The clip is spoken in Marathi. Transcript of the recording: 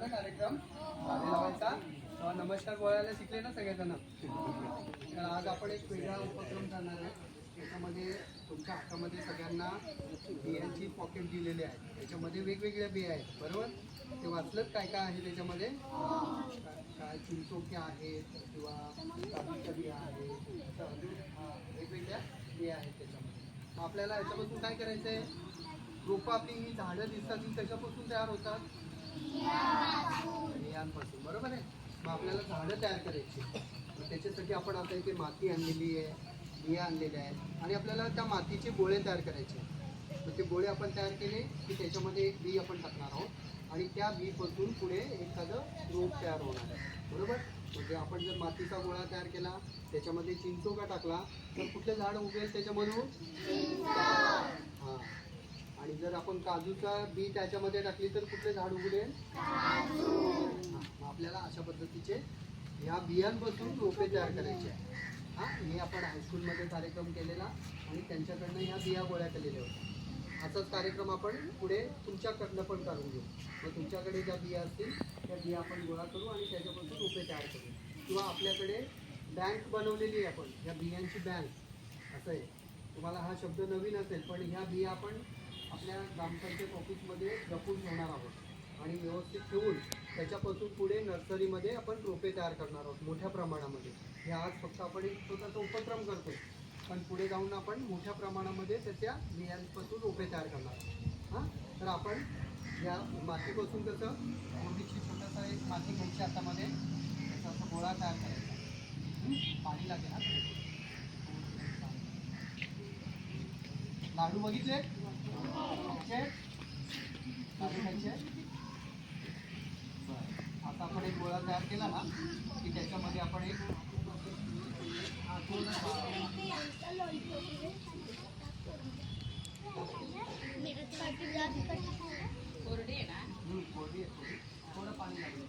ना कार्यक्रम. लावायचा नमस्कार. बोलायला शिकले ना सगळेजण. तर आज आपण एक वेगळा उपक्रम करणार आहे. त्याच्यामध्ये तुमच्या हातामध्ये सगळ्यांना बियांची पॉकेट दिलेली आहे. त्याच्यामध्ये वेगवेगळ्या बिया आहेत. बरोबर? ते वाचलं काय काय आहे त्याच्यामध्ये? काय- काय चिंचोक्या आहेत किंवा काजूच्या बिया आहेत. वेगवेगळ्या बिया आहेत त्याच्यामध्ये. आपल्याला याच्यापासून काय करायचं आहे रोपं आपली ही झाडं दिसतात ती कशापासून तयार होतात? मग आपल्याला झाडं तयार करायची. मग त्याच्यासाठी आपण आता इथे माती आणलेली आहे बिया आणलेल्या आहेत आणि आपल्याला त्या मातीचे गोळे तयार करायचे मग ते गोळे आपण तयार केले की त्याच्यामध्ये एक बी आपण टाकणार आहोत आणि त्या बीपासून पुढे एखादं रोप तयार होणार आहे. बरोबर? म्हणजे आपण जर मातीचा गोळा तयार केला त्याच्यामध्ये चिंचोका टाकला तर कुठलं झाड उगेल त्याच्यामधून? जर आपण काजूचा बी त्याच्यामध्ये टाकली तर कुठले झाड मग आपल्याला अशा पद्धतीचे ह्या बियांपासून रोपे तयार करायचे आहे हां हे आपण हायस्कूलमध्ये कार्यक्रम केलेला आणि त्यांच्याकडनं ह्या बिया गोळ्या केलेल्या होत्या. असाच कार्यक्रम आपण पुढे तुमच्याकडनं पण करून घेऊ. मग तुमच्याकडे ज्या बिया असतील त्या बिया आपण गोळा करू आणि त्याच्यापासून रोपे तयार करू. किंवा आपल्याकडे बँक बनवलेली आहे आपण ह्या बियांची बँक असं आहे. तुम्हाला हा शब्द नवीन असेल पण ह्या बिया आपण आपल्या ग्रामपंचायत ऑफिसमध्ये जपून ठेवणार आहोत आणि व्यवस्थित ठेवून त्याच्यापासून पुढे नर्सरीमध्ये आपण रोपे तयार करणार आहोत मोठ्या प्रमाणामध्ये. हे आज फक्त आपण एक छोटासा उपक्रम करतो पण पुढे जाऊन आपण मोठ्या प्रमाणामध्ये त्याच्या बियांपासून रोपे तयार करणार आहोत. हां? तर आपण या मातीपासून कसं थोडीशी छोटासा एक माती घ्यायची हातामध्ये त्याचा असं गोळा तयार करायचा. पाणी लागेल हा? लाडू बघितले खायचे? लाडू खायचे बरं. आता गोळा तयार केला ना की त्याच्यामध्ये आपण एक हा, थोडंसं हं, कोरडी आहे थोडं पाणी लागेल.